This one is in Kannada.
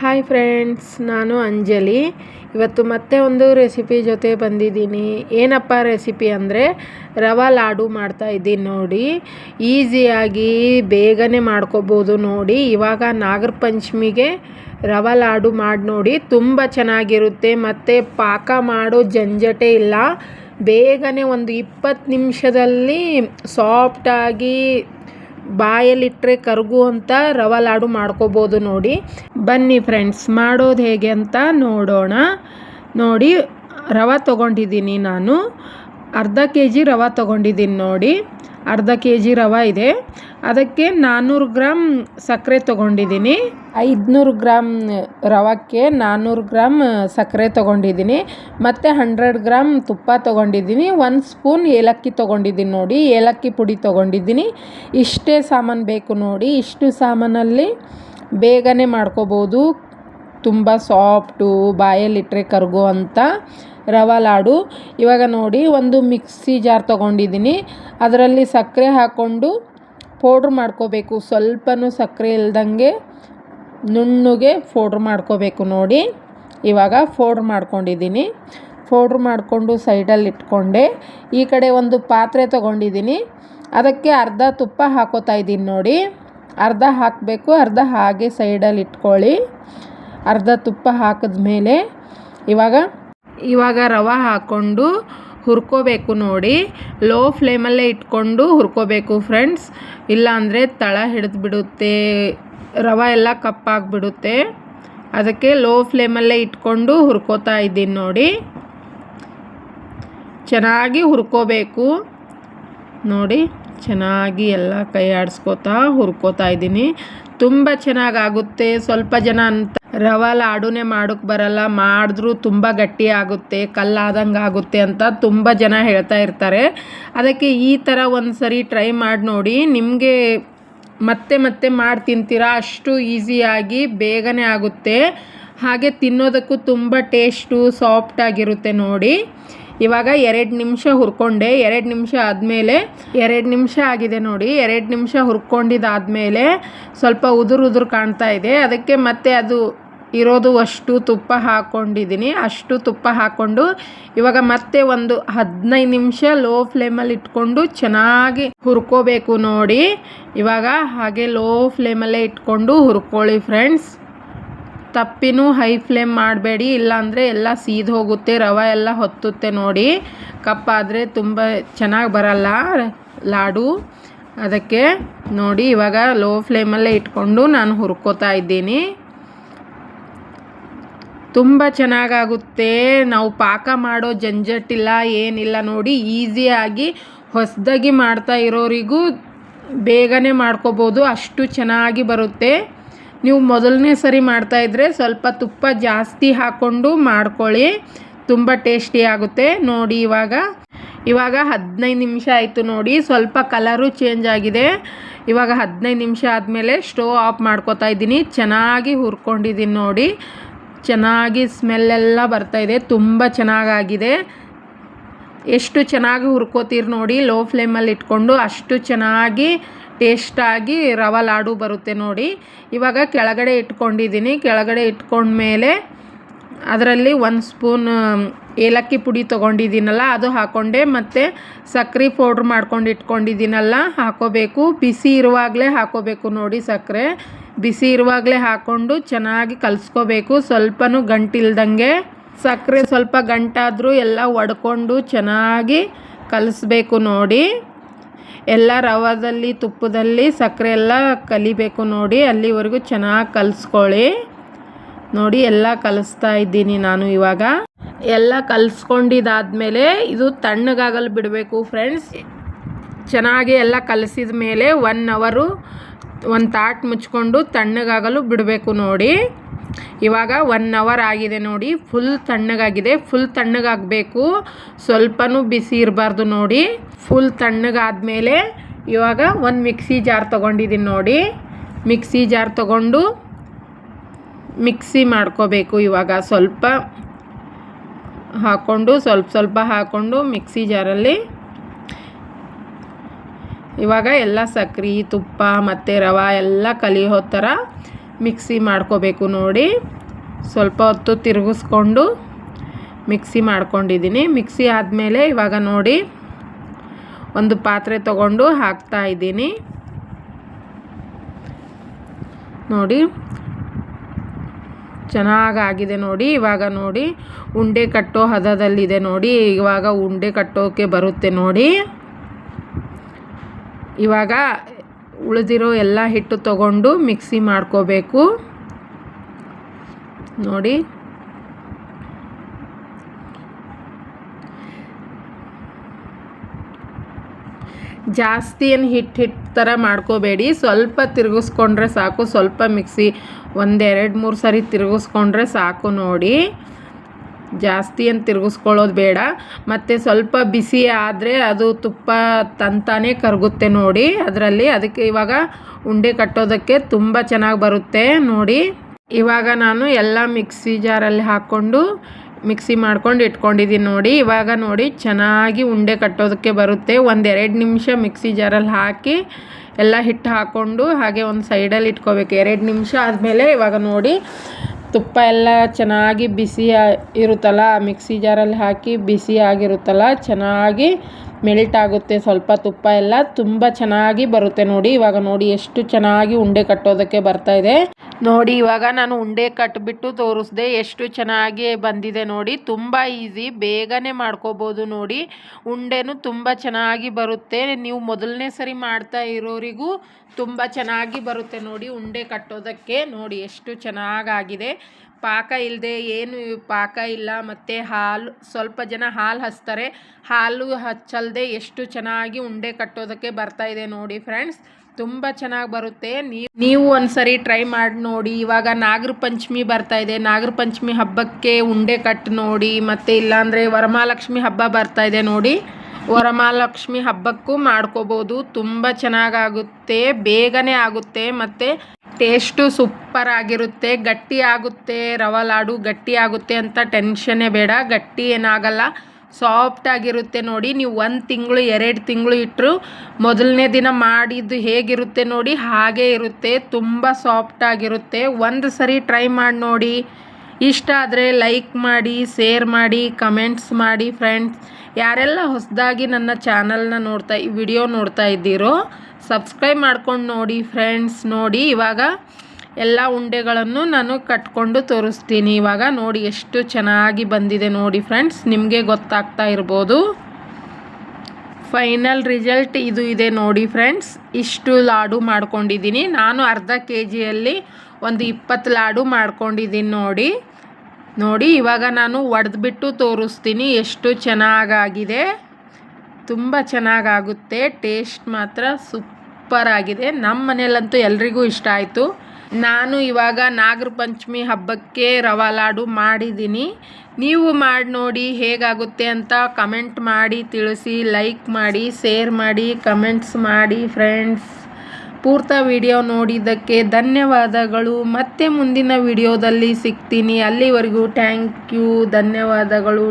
ಹಾಯ್ ಫ್ರೆಂಡ್ಸ್ ನಾನು ಅಂಜಲಿ. ಇವತ್ತು ಮತ್ತೆ ಒಂದು ರೆಸಿಪಿ ಜೊತೆ ಬಂದಿದ್ದೀನಿ. ಏನಪ್ಪ ರೆಸಿಪಿ ಅಂದರೆ ರವಾ ಲಾಡು ಮಾಡ್ತಾ ಇದ್ದೀನಿ ನೋಡಿ. ಈಸಿಯಾಗಿ ಬೇಗನೆ ಮಾಡ್ಕೋಬೋದು ನೋಡಿ. ಇವಾಗ ನಾಗರ ಪಂಚಮಿಗೆ ರವಾ ಲಾಡು ಮಾಡಿ ನೋಡಿ. ತುಂಬ ಚೆನ್ನಾಗಿರುತ್ತೆ. ಮತ್ತು ಪಾಕ ಮಾಡೋ ಜಂಜಟೆ ಇಲ್ಲ. ಬೇಗನೆ ಒಂದು ಇಪ್ಪತ್ತು ನಿಮಿಷದಲ್ಲಿ ಸಾಫ್ಟಾಗಿ ಬಾಯಲ್ಲಿಟ್ಟರೆ ಕರಗುವಂಥ ರವೆ ಲಾಡು ಮಾಡ್ಕೋಬೋದು ನೋಡಿ. ಬನ್ನಿ ಫ್ರೆಂಡ್ಸ್ ಮಾಡೋದು ಹೇಗೆ ಅಂತ ನೋಡೋಣ. ನೋಡಿ, ರವೆ ತೊಗೊಂಡಿದ್ದೀನಿ ನಾನು. ಅರ್ಧ ಕೆ ಜಿ ರವೆ ತೊಗೊಂಡಿದ್ದೀನಿ ನೋಡಿ. ಅರ್ಧ ಕೆ ಜಿ ರವೆ ಇದೆ. ಅದಕ್ಕೆ ನಾನ್ನೂರು ಗ್ರಾಮ್ ಸಕ್ಕರೆ ತೊಗೊಂಡಿದ್ದೀನಿ. ಐದುನೂರು ಗ್ರಾಮ್ ರವಕ್ಕೆ ನಾನ್ನೂರು ಗ್ರಾಮ್ ಸಕ್ಕರೆ ತೊಗೊಂಡಿದ್ದೀನಿ. ಮತ್ತು ಹಂಡ್ರೆಡ್ ಗ್ರಾಮ್ ತುಪ್ಪ ತೊಗೊಂಡಿದ್ದೀನಿ. ಒಂದು ಸ್ಪೂನ್ ಏಲಕ್ಕಿ ತೊಗೊಂಡಿದ್ದೀನಿ ನೋಡಿ. ಏಲಕ್ಕಿ ಪುಡಿ ತೊಗೊಂಡಿದ್ದೀನಿ. ಇಷ್ಟೇ ಸಾಮಾನು ಬೇಕು ನೋಡಿ. ಇಷ್ಟು ಸಾಮಾನಲ್ಲಿ ಬೇಗನೆ ಮಾಡ್ಕೋಬೋದು. ತುಂಬ ಸಾಫ್ಟು, ಬಾಯಲ್ಲಿಟ್ಟರೆ ಕರಗೋ ಅಂತ. ರವಾ ಲಾಡು. ಇವಾಗ ನೋಡಿ, ಒಂದು ಮಿಕ್ಸಿ ಜಾರ್ ತೊಗೊಂಡಿದ್ದೀನಿ. ಅದರಲ್ಲಿ ಸಕ್ಕರೆ ಹಾಕ್ಕೊಂಡು ಪೌಡ್ರ್ ಮಾಡ್ಕೋಬೇಕು. ಸ್ವಲ್ಪನೂ ಸಕ್ಕರೆ ಇಲ್ದಂಗೆ ನುಣ್ಣಗೆ ಪೌಡ್ರ್ ಮಾಡ್ಕೋಬೇಕು ನೋಡಿ. ಇವಾಗ ಪೌಡ್ರ್ ಮಾಡ್ಕೊಂಡಿದ್ದೀನಿ. ಪೌಡ್ರ್ ಮಾಡಿಕೊಂಡು ಸೈಡಲ್ಲಿ ಇಟ್ಕೊಂಡೆ. ಈ ಕಡೆ ಒಂದು ಪಾತ್ರೆ ತೊಗೊಂಡಿದ್ದೀನಿ. ಅದಕ್ಕೆ ಅರ್ಧ ತುಪ್ಪ ಹಾಕೋತಾ ಇದ್ದೀನಿ ನೋಡಿ. ಅರ್ಧ ಹಾಕಬೇಕು, ಅರ್ಧ ಹಾಗೆ ಸೈಡಲ್ಲಿ ಇಟ್ಕೊಳ್ಳಿ. ಅರ್ಧ ತುಪ್ಪ ಹಾಕಿದ ಮೇಲೆ ಇವಾಗ ಇವಾಗ ರವೆ ಹಾಕ್ಕೊಂಡು ಹುರ್ಕೋಬೇಕು ನೋಡಿ. ಲೋ ಫ್ಲೇಮಲ್ಲೇ ಇಟ್ಕೊಂಡು ಹುರ್ಕೋಬೇಕು ಫ್ರೆಂಡ್ಸ್ ಇಲ್ಲಾಂದರೆ ತಳ ಹಿಡಿದು ಬಿಡುತ್ತೆ ರವೆ ಎಲ್ಲ ಕಪ್ಪಾಗಿಬಿಡುತ್ತೆ. ಅದಕ್ಕೆ ಲೋ ಫ್ಲೇಮಲ್ಲೇ ಇಟ್ಕೊಂಡು ಹುರ್ಕೋತಾ ಇದ್ದೀನಿ ನೋಡಿ. ಚೆನ್ನಾಗಿ ಹುರ್ಕೋಬೇಕು. ನೋಡಿ, ಚೆನ್ನಾಗಿ ಎಲ್ಲ ಕೈ ಆಡಿಸ್ಕೋತಾ ಹುರ್ಕೋತಾ ಇದ್ದೀನಿ. ತುಂಬ ಚೆನ್ನಾಗಾಗುತ್ತೆ. ಸ್ವಲ್ಪ ಜನ ಅಂತ ರವೆ ಲಾಡುನೇ ಮಾಡೋಕ್ಕೆ ಬರಲ್ಲ, ಮಾಡಿದ್ರೂ ತುಂಬ ಗಟ್ಟಿ ಆಗುತ್ತೆ, ಕಲ್ಲಾದಂಗೆ ಆಗುತ್ತೆ ಅಂತ ತುಂಬ ಜನ ಹೇಳ್ತಾ ಇರ್ತಾರೆ. ಅದಕ್ಕೆ ಈ ಥರ ಒಂದು ಸರಿ ಟ್ರೈ ಮಾಡಿ ನೋಡಿ, ನಿಮಗೆ ಮತ್ತೆ ಮತ್ತೆ ಮಾಡಿ ತಿಂತೀರಾ? ಅಷ್ಟು ಈಸಿಯಾಗಿ ಬೇಗನೆ ಆಗುತ್ತೆ. ಹಾಗೆ ತಿನ್ನೋದಕ್ಕೂ ತುಂಬ ಟೇಸ್ಟು ಸಾಫ್ಟಾಗಿರುತ್ತೆ ನೋಡಿ. ಇವಾಗ ಎರಡು ನಿಮಿಷ ಹುರ್ಕೊಂಡೆ. ಎರಡು ನಿಮಿಷ ಆದಮೇಲೆ, ಎರಡು ನಿಮಿಷ ಆಗಿದೆ ನೋಡಿ. ಎರಡು ನಿಮಿಷ ಹುರ್ಕೊಂಡಿದ್ದಾದಮೇಲೆ ಸ್ವಲ್ಪ ಉದುರು ಉದುರು ಕಾಣ್ತಾ ಇದೆ. ಅದಕ್ಕೆ ಮತ್ತೆ ಅದು ಇರೋದು ಅಷ್ಟು ತುಪ್ಪ ಹಾಕ್ಕೊಂಡಿದ್ದೀನಿ ಅಷ್ಟು ತುಪ್ಪ ಹಾಕ್ಕೊಂಡು ಇವಾಗ ಮತ್ತೆ ಒಂದು ಹದಿನೈದು ನಿಮಿಷ ಲೋ ಫ್ಲೇಮಲ್ಲಿ ಇಟ್ಕೊಂಡು ಚೆನ್ನಾಗಿ ಹುರ್ಕೋಬೇಕು ನೋಡಿ. ಇವಾಗ ಹಾಗೆ ಲೋ ಫ್ಲೇಮಲ್ಲೇ ಇಟ್ಕೊಂಡು ಹುರ್ಕೊಳ್ಳಿ ಫ್ರೆಂಡ್ಸ್ ತಪ್ಪಿನೂ ಹೈ ಫ್ಲೇಮ್ ಮಾಡಬೇಡಿ. ಇಲ್ಲಾಂದರೆ ಎಲ್ಲ ಸೀದ್ ಹೋಗುತ್ತೆ, ರವೆ ಎಲ್ಲ ಹೊತ್ತುತ್ತೆ ನೋಡಿ. ಕಪ್ಪಾದರೆ ತುಂಬ ಚೆನ್ನಾಗಿ ಬರಲ್ಲ ಲಾಡು. ಅದಕ್ಕೆ ನೋಡಿ ಇವಾಗ ಲೋ ಫ್ಲೇಮಲ್ಲೇ ಇಟ್ಕೊಂಡು ನಾನು ಹುರ್ಕೋತಾ ಇದ್ದೀನಿ. ತುಂಬ ಚೆನ್ನಾಗಾಗುತ್ತೆ. ನಾವು ಪಾಕ ಮಾಡೋ ಜಂಜಟ್ಟಿಲ್ಲ, ಏನಿಲ್ಲ ನೋಡಿ, ಈಸಿಯಾಗಿ ಹೊಸದಾಗಿ ಮಾಡ್ತಾ ಇರೋರಿಗೂ ಬೇಗನೆ ಮಾಡ್ಕೋಬೋದು. ಅಷ್ಟು ಚೆನ್ನಾಗಿ ಬರುತ್ತೆ. ನೀವು ಮೊದಲನೇ ಸರಿ ಮಾಡ್ತಾಯಿದ್ರೆ ಸ್ವಲ್ಪ ತುಪ್ಪ ಜಾಸ್ತಿ ಹಾಕ್ಕೊಂಡು ಮಾಡ್ಕೊಳ್ಳಿ. ತುಂಬ ಟೇಸ್ಟಿ ಆಗುತ್ತೆ. ನೋಡಿ ಇವಾಗ ಇವಾಗ ಹದಿನೈದು ನಿಮಿಷ ಆಯಿತು ನೋಡಿ, ಸ್ವಲ್ಪ ಕಲರು ಚೇಂಜ್ ಆಗಿದೆ. ಇವಾಗ ಹದಿನೈದು ನಿಮಿಷ ಆದಮೇಲೆ ಸ್ಟೋವ್ ಆಫ್ ಮಾಡ್ಕೋತಾ ಇದ್ದೀನಿ. ಚೆನ್ನಾಗಿ ಹುರ್ಕೊಂಡಿದ್ದೀನಿ ನೋಡಿ. ಚೆನ್ನಾಗಿ ಸ್ಮೆಲ್ಲೆಲ್ಲ ಬರ್ತಾಯಿದೆ ತುಂಬ ಚೆನ್ನಾಗಾಗಿದೆ. ಎಷ್ಟು ಚೆನ್ನಾಗಿ ಹುರ್ಕೋತೀರಿ ನೋಡಿ ಲೋ ಫ್ಲೇಮಲ್ಲಿ ಇಟ್ಕೊಂಡು ಅಷ್ಟು ಚೆನ್ನಾಗಿ ಟೇಸ್ಟಾಗಿ ರವೆ ಲಾಡು ಬರುತ್ತೆ ನೋಡಿ. ಇವಾಗ ಕೆಳಗಡೆ ಇಟ್ಕೊಂಡಿದ್ದೀನಿ. ಕೆಳಗಡೆ ಇಟ್ಕೊಂಡ್ಮೇಲೆ ಅದರಲ್ಲಿ ಒಂದು ಸ್ಪೂನ್ ಏಲಕ್ಕಿ ಪುಡಿ ತೊಗೊಂಡಿದ್ದೀನಲ್ಲ, ಅದು ಹಾಕ್ಕೊಂಡೆ ಮತ್ತು ಸಕ್ಕರೆ ಪೌಡ್ರ್ ಮಾಡ್ಕೊಂಡು ಇಟ್ಕೊಂಡಿದ್ದೀನಲ್ಲ, ಹಾಕೋಬೇಕು. ಬಿಸಿ ಇರುವಾಗಲೇ ಹಾಕೋಬೇಕು ನೋಡಿ ಸಕ್ಕರೆ ಬಿಸಿ ಇರುವಾಗಲೇ ಹಾಕ್ಕೊಂಡು ಚೆನ್ನಾಗಿ ಕಲಿಸ್ಕೋಬೇಕು. ಸ್ವಲ್ಪನೂ ಗಂಟಿಲ್ದಂಗೆ ಸಕ್ಕರೆ ಸ್ವಲ್ಪ ಗಂಟಾದರೂ ಎಲ್ಲ ಒಡ್ಕೊಂಡು ಚೆನ್ನಾಗಿ ಕಲಿಸ್ಬೇಕು ನೋಡಿ. ಎಲ್ಲ ರವದಲ್ಲಿ, ತುಪ್ಪದಲ್ಲಿ ಸಕ್ಕರೆ ಎಲ್ಲ ಕಲಿಬೇಕು ನೋಡಿ. ಅಲ್ಲಿವರೆಗೂ ಚೆನ್ನಾಗಿ ಕಲಿಸ್ಕೊಳ್ಳಿ. ನೋಡಿ, ಎಲ್ಲ ಕಲಿಸ್ತಾ ಇದ್ದೀನಿ ನಾನು ಇವಾಗ. ಎಲ್ಲ ಕಲಿಸ್ಕೊಂಡಿದ್ದಾದಮೇಲೆ ಇದು ತಣ್ಣಗಾಗಲು ಬಿಡಬೇಕು ಫ್ರೆಂಡ್ಸ್. ಚೆನ್ನಾಗಿ ಎಲ್ಲ ಕಲಸಿದ ಮೇಲೆ ಒನ್ ಅವರು ಒಂದು ತಾಟ್ ಮುಚ್ಕೊಂಡು ತಣ್ಣಗಾಗಲು ಬಿಡಬೇಕು ನೋಡಿ. ಇವಾಗ ಒನ್ ಅವರ್ ಆಗಿದೆ ನೋಡಿ. ಫುಲ್ ತಣ್ಣಗಾಗಿದೆ. ಫುಲ್ ತಣ್ಣಗಾಗಬೇಕು. ಸ್ವಲ್ಪನೂ ಬಿಸಿ ಇರಬಾರ್ದು ನೋಡಿ. ಫುಲ್ ತಣ್ಣಗಾದಮೇಲೆ ಇವಾಗ ಒಂದು ಮಿಕ್ಸಿ ಜಾರ್ ತೊಗೊಂಡಿದ್ದೀನಿ ನೋಡಿ. ಮಿಕ್ಸಿ ಜಾರ್ ತೊಗೊಂಡು ಮಿಕ್ಸಿ ಮಾಡ್ಕೋಬೇಕು ಇವಾಗ. ಸ್ವಲ್ಪ ಹಾಕ್ಕೊಂಡು ಸ್ವಲ್ಪ ಸ್ವಲ್ಪ ಹಾಕ್ಕೊಂಡು ಮಿಕ್ಸಿ ಜಾರಲ್ಲಿ ಇವಾಗ ಎಲ್ಲ ಸಕ್ರೆ, ತುಪ್ಪ, ಮತ್ತು ರವೆ ಎಲ್ಲ ಕಲಿಯೋ ಥರ ಮಿಕ್ಸಿ ಮಾಡ್ಕೋಬೇಕು ನೋಡಿ. ಸ್ವಲ್ಪ ಹೊತ್ತು ತಿರುಗಿಸ್ಕೊಂಡು ಮಿಕ್ಸಿ ಮಾಡ್ಕೊಂಡಿದ್ದೀನಿ. ಮಿಕ್ಸಿ ಆದಮೇಲೆ ಇವಾಗ ನೋಡಿ ಒಂದು ಪಾತ್ರೆ ತಗೊಂಡು ಹಾಕ್ತಾ ಇದ್ದೀನಿ. ನೋಡಿ, ಚೆನ್ನಾಗಾಗಿದೆ ನೋಡಿ. ಇವಾಗ ನೋಡಿ, ಉಂಡೆ ಕಟ್ಟೋ ಹದದಲ್ಲಿದೆ ನೋಡಿ. ಇವಾಗ ಉಂಡೆ ಕಟ್ಟೋಕೆ ಬರುತ್ತೆ ನೋಡಿ. ಇವಾಗ ಉಳಿದಿರೋ ಎಲ್ಲ ಹಿಟ್ಟು ತಗೊಂಡು ಮಿಕ್ಸಿ ಮಾಡ್ಕೋಬೇಕು. ನೋಡಿ. ಜಾಸ್ತಿ ಏನು ಹಿಟ್ಟು ಹಿಟ್ಟು ಥರ ಮಾಡ್ಕೋಬೇಡಿ. ಸ್ವಲ್ಪ ತಿರುಗಿಸ್ಕೊಂಡ್ರೆ ಸಾಕು. ಸ್ವಲ್ಪ ಮಿಕ್ಸಿ ಒಂದೆರಡು ಮೂರು ಸರಿ ತಿರುಗಿಸ್ಕೊಂಡ್ರೆ ಸಾಕು ನೋಡಿ. ಜಾಸ್ತಿ ಏನು ತಿರುಗಿಸ್ಕೊಳ್ಳೋದು ಬೇಡ. ಮತ್ತು ಸ್ವಲ್ಪ ಬಿಸಿ ಆದರೆ ಅದು ತುಪ್ಪ ತಂತಾನೇ ಕರಗುತ್ತೆ ನೋಡಿ. ಅದರಲ್ಲಿ ಅದಕ್ಕೆ ಇವಾಗ ಉಂಡೆ ಕಟ್ಟೋದಕ್ಕೆ ತುಂಬ ಚೆನ್ನಾಗಿ ಬರುತ್ತೆ ನೋಡಿ. ಇವಾಗ ನಾನು ಎಲ್ಲ ಮಿಕ್ಸಿ ಜಾರಲ್ಲಿ ಹಾಕ್ಕೊಂಡು ಮಿಕ್ಸಿ ಮಾಡ್ಕೊಂಡು ಇಟ್ಕೊಂಡಿದ್ದೀನಿ ನೋಡಿ. ಇವಾಗ ನೋಡಿ ಚೆನ್ನಾಗಿ ಉಂಡೆ ಕಟ್ಟೋದಕ್ಕೆ ಬರುತ್ತೆ. ಒಂದೆರಡು ನಿಮಿಷ ಮಿಕ್ಸಿ ಜಾರಲ್ಲಿ ಹಾಕಿ ಎಲ್ಲ ಹಿಟ್ಟು ಹಾಕ್ಕೊಂಡು ಹಾಗೆ ಒಂದು ಸೈಡಲ್ಲಿ ಇಟ್ಕೋಬೇಕು. ಎರಡು ನಿಮಿಷ ಆದಮೇಲೆ ಇವಾಗ ನೋಡಿ ತುಪ್ಪ ಎಲ್ಲ ಚೆನ್ನಾಗಿ ಬಿಸಿ ಇರುತ್ತಲ್ಲ ಮಿಕ್ಸಿ ಜಾರಲ್ಲಿ ಹಾಕಿ ಬಿಸಿ ಆಗಿರುತ್ತಲ್ಲ ಚೆನ್ನಾಗಿ ಮೆಲ್ಟ್ ಆಗುತ್ತೆ, ಸ್ವಲ್ಪ ತುಪ್ಪ ಎಲ್ಲ ತುಂಬ ಚೆನ್ನಾಗಿ ಬರುತ್ತೆ ನೋಡಿ. ಇವಾಗ ನೋಡಿ ಎಷ್ಟು ಚೆನ್ನಾಗಿ ಉಂಡೆ ಕಟ್ಟೋದಕ್ಕೆ ಬರ್ತಾ ಇದೆ. ನೋಡಿ, ಇವಾಗ ನಾನು ಉಂಡೆ ಕಟ್ಬಿಟ್ಟು ತೋರಿಸ್ದೆ ಎಷ್ಟು ಚೆನ್ನಾಗಿ ಬಂದಿದೆ ನೋಡಿ. ತುಂಬ ಈಸಿ, ಬೇಗನೆ ಮಾಡ್ಕೋಬೋದು ನೋಡಿ. ಉಂಡೆನೂ ತುಂಬ ಚೆನ್ನಾಗಿ ಬರುತ್ತೆ. ನೀವು ಮೊದಲನೇ ಸರಿ ಮಾಡ್ತಾ ಇರೋರಿಗೂ ತುಂಬ ಚೆನ್ನಾಗಿ ಬರುತ್ತೆ ನೋಡಿ ಉಂಡೆ ಕಟ್ಟೋದಕ್ಕೆ. ನೋಡಿ, ಎಷ್ಟು ಚೆನ್ನಾಗಾಗಿದೆ. ಪಾಕ ಇಲ್ಲದೆ ಏನು ಪಾಕ ಇಲ್ಲ, ಮತ್ತು ಹಾಲು, ಸ್ವಲ್ಪ ಜನ ಹಾಲು ಹಚ್ತಾರೆ. ಹಾಲು ಹಚ್ಚಲ್ದೆ ಎಷ್ಟು ಚೆನ್ನಾಗಿ ಉಂಡೆ ಕಟ್ಟೋದಕ್ಕೆ ಬರ್ತಾ ಇದೆ ನೋಡಿ ಫ್ರೆಂಡ್ಸ್. ತುಂಬ ಚೆನ್ನಾಗಿ ಬರುತ್ತೆ. ನೀವು ಒಂದ್ಸರಿ ಟ್ರೈ ಮಾಡಿ ನೋಡಿ. ಇವಾಗ ನಾಗರ ಪಂಚಮಿ ಬರ್ತಾ ಇದೆ. ನಾಗರ ಪಂಚಮಿ ಹಬ್ಬಕ್ಕೆ ಉಂಡೆ ಕಟ್ಟು ನೋಡಿ, ಮತ್ತು ಇಲ್ಲಾಂದರೆ ವರಮಹಾಲಕ್ಷ್ಮಿ ಹಬ್ಬ ಬರ್ತಾ ಇದೆ ನೋಡಿ. ವರಮಹಾಲಕ್ಷ್ಮಿ ಹಬ್ಬಕ್ಕೂ ಮಾಡ್ಕೋಬೋದು. ತುಂಬ ಚೆನ್ನಾಗಾಗುತ್ತೆ ಬೇಗನೆ ಆಗುತ್ತೆ. ಮತ್ತು ಟೇಸ್ಟು ಸೂಪರ್ ಆಗಿರುತ್ತೆ ಗಟ್ಟಿ ಆಗುತ್ತೆ ರವಾ ಲಾಡು ಗಟ್ಟಿ ಆಗುತ್ತೆ ಅಂತ ಟೆನ್ಷನ್ನೇ ಬೇಡ, ಗಟ್ಟಿ ಏನಾಗಲ್ಲ ಸಾಫ್ಟ್ ಆಗಿರುತ್ತೆ ನೋಡಿ, ನೀವು ಒಂದು ತಿಂಗಳು, ಎರಡು ತಿಂಗಳು ಇಟ್ಟರು ಮೊದಲನೇ ದಿನ ಮಾಡಿದ್ದು ಹೇಗಿರುತ್ತೆ ನೋಡಿ, ಹಾಗೇ ಇರುತ್ತೆ, ತುಂಬ ಸಾಫ್ಟ್ ಆಗಿರುತ್ತೆ ಒಂದು ಸರಿ ಟ್ರೈ ಮಾಡಿ ನೋಡಿ. ಇಷ್ಟ ಆದರೆ ಲೈಕ್ ಮಾಡಿ, ಶೇರ್ ಮಾಡಿ, ಕಮೆಂಟ್ಸ್ ಮಾಡಿ, ಫ್ರೆಂಡ್ಸ್. ಯಾರೆಲ್ಲ ಹೊಸದಾಗಿ ನನ್ನ ಚಾನಲ್ನ ನೋಡ್ತಾ ವಿಡಿಯೋ ನೋಡ್ತಾ ಇದ್ದೀರೋ ಸಬ್ಸ್ಕ್ರೈಬ್ ಮಾಡ್ಕೊಂಡು ನೋಡಿ ಫ್ರೆಂಡ್ಸ್ ನೋಡಿ ಇವಾಗ ಎಲ್ಲ ಉಂಡೆಗಳನ್ನು ನಾನು ಕಟ್ಕೊಂಡು ತೋರಿಸ್ತೀನಿ. ಇವಾಗ ನೋಡಿ ಎಷ್ಟು ಚೆನ್ನಾಗಿ ಬಂದಿದೆ ನೋಡಿ ಫ್ರೆಂಡ್ಸ್ ನಿಮಗೆ ಗೊತ್ತಾಗ್ತಾ ಇರ್ಬೋದು. ಫೈನಲ್ ರಿಸಲ್ಟ್ ಇದು ಇದೆ ನೋಡಿ ಫ್ರೆಂಡ್ಸ್ ಇಷ್ಟು ಲಾಡು ಮಾಡ್ಕೊಂಡಿದ್ದೀನಿ. ನಾನು ಅರ್ಧ ಕೆ ಜಿಯಲ್ಲಿ ಒಂದು ಇಪ್ಪತ್ತು ಲಾಡು ಮಾಡ್ಕೊಂಡಿದ್ದೀನಿ ನೋಡಿ. ನೋಡಿ, ಇವಾಗ ನಾನು ಒಡೆದ್ಬಿಟ್ಟು ತೋರಿಸ್ತೀನಿ ಎಷ್ಟು ಚೆನ್ನಾಗಾಗಿದೆ. ತುಂಬ ಚೆನ್ನಾಗಾಗುತ್ತೆ ಟೇಸ್ಟ್ ಮಾತ್ರ ಸೂಪರ್ ಆಗಿದೆ. ನಮ್ಮ ಮನೆಯಲ್ಲಂತೂ ಎಲ್ರಿಗೂ ಇಷ್ಟ ಆಯಿತು. ನಾನು ಇವಾಗ ನಾಗರ ಪಂಚಮಿ ಹಬ್ಬಕ್ಕೆ ರವಾ ಲಾಡು ಮಾಡಿದ್ದೀನಿ. ನೀವು ಮಾಡಿ ನೋಡಿ ಹೇಗಾಗುತ್ತೆ ಅಂತ ಕಮೆಂಟ್ ಮಾಡಿ, ತಿಳಿಸಿ, ಲೈಕ್ ಮಾಡಿ, ಶೇರ್ ಮಾಡಿ, ಕಮೆಂಟ್ಸ್ ಮಾಡಿ ಫ್ರೆಂಡ್ಸ್. ಪೂರ್ತ ವಿಡಿಯೋ ನೋಡಿದ್ದಕ್ಕೆ ಧನ್ಯವಾದಗಳು. ಮತ್ತೆ ಮುಂದಿನ ವಿಡಿಯೋದಲ್ಲಿ ಸಿಗ್ತೀನಿ. ಅಲ್ಲಿವರೆಗೂ ಥ್ಯಾಂಕ್ ಯು. ಧನ್ಯವಾದಗಳು.